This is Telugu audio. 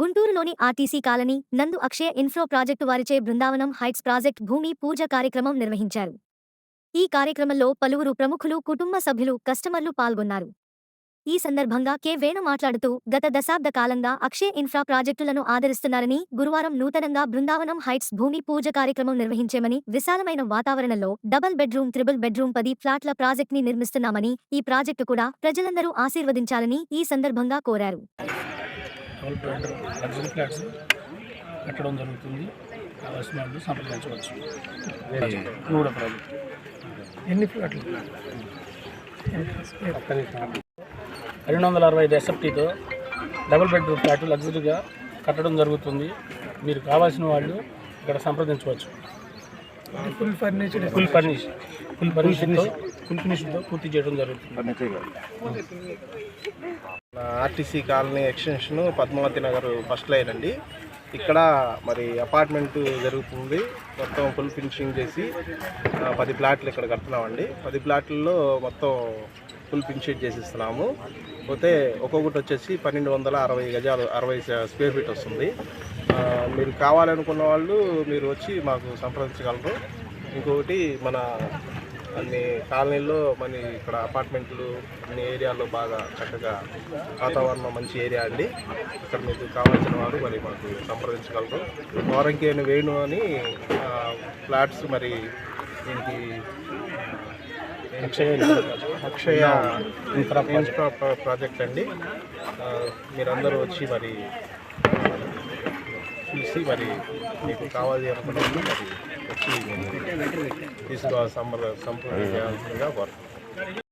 గుంటూరులోని ఆర్టీసీ కాలనీ నందు అక్షయ ఇన్ఫ్రో ప్రాజెక్టు వారిచే బృందావనం హైట్స్ ప్రాజెక్ట్ భూమి పూజ కార్యక్రమం నిర్వహించారు. ఈ కార్యక్రమంలో పలువురు ప్రముఖులు కుటుంబ సభ్యులు కస్టమర్లు పాల్గొన్నారు. ఈ సందర్భంగా కె. వేణు మాట్లాడుతూ గత దశాబ్ద కాలంగా అక్షయ ఇన్ఫ్రా ప్రాజెక్టులను ఆదరిస్తున్నారని గురువారం నూతనంగా బృందావనం హైట్స్ భూమి పూజ కార్యక్రమం నిర్వహించామని విశాలమైన వాతావరణంలో డబుల్ బెడ్రూమ్ త్రిబుల్ బెడ్రూమ్ పది ఫ్లాట్ల ప్రాజెక్ట్ని నిర్మిస్తున్నామని ఈ ప్రాజెక్టు కూడా ప్రజలందరూ ఆశీర్వదించాలని ఈ సందర్భంగా కోరారు. డబుల్ బెడ్ లగ్జరీ ఫ్లాట్స్ కట్టడం జరుగుతుంది. కావాల్సిన వాళ్ళు సంప్రదించవచ్చు. ప్రాజెక్ట్ ఎన్ని ఫ్లాట్లు రెండు వందల అరవై ఐదు ఎస్ఎఫ్టీతో డబుల్ బెడ్రూమ్ ఫ్లాట్ లగ్జరీగా కట్టడం జరుగుతుంది. మీరు కావాల్సిన వాళ్ళు ఇక్కడ సంప్రదించవచ్చు. Full furniture full furnish full ఫర్నిషన్తో full ఫినిష్తో పూర్తి చేయడం జరుగుతుంది. RTC colony extension Padmavathi Nagar first line అండి. ఇక్కడ మరి అపార్ట్మెంట్ జరుగుతుంది. మొత్తం ఫుల్ ఫినిషింగ్ చేసి పది ప్లాట్లు ఇక్కడ కడుతున్నామండి. పది ప్లాట్లలో మొత్తం ఫుల్ ఫినిషింగ్ చేసిస్తున్నాము. పోతే ఒక్కొక్కటి వచ్చేసి పన్నెండు వందల అరవై గజాలు అరవై స్క్వేర్ ఫీట్ వస్తుంది. మీరు కావాలనుకున్న వాళ్ళు మీరు వచ్చి మాకు సంప్రదించగలరు. ఇంకొకటి మన అన్ని కాలనీల్లో మన ఇక్కడ అపార్ట్మెంట్లు అన్ని ఏరియాల్లో బాగా చక్కగా వాతావరణం మంచి ఏరియా అండి. ఇక్కడ మీకు కావాల్సిన వారు మరి మాకు సంప్రదించగలరు. వారంకి అని వేణు అని ఫ్లాట్స్ మరి దీనికి Akshaya Akshaya infra infra pro- project అండి. మీరందరూ వచ్చి మరి చూసి మరి మీకు కావాలి అనుకున్నప్పుడు మరి తీసుకోవాలి సంప్రద సంప్రదించాల్సిందిగా కోరుతున్నాను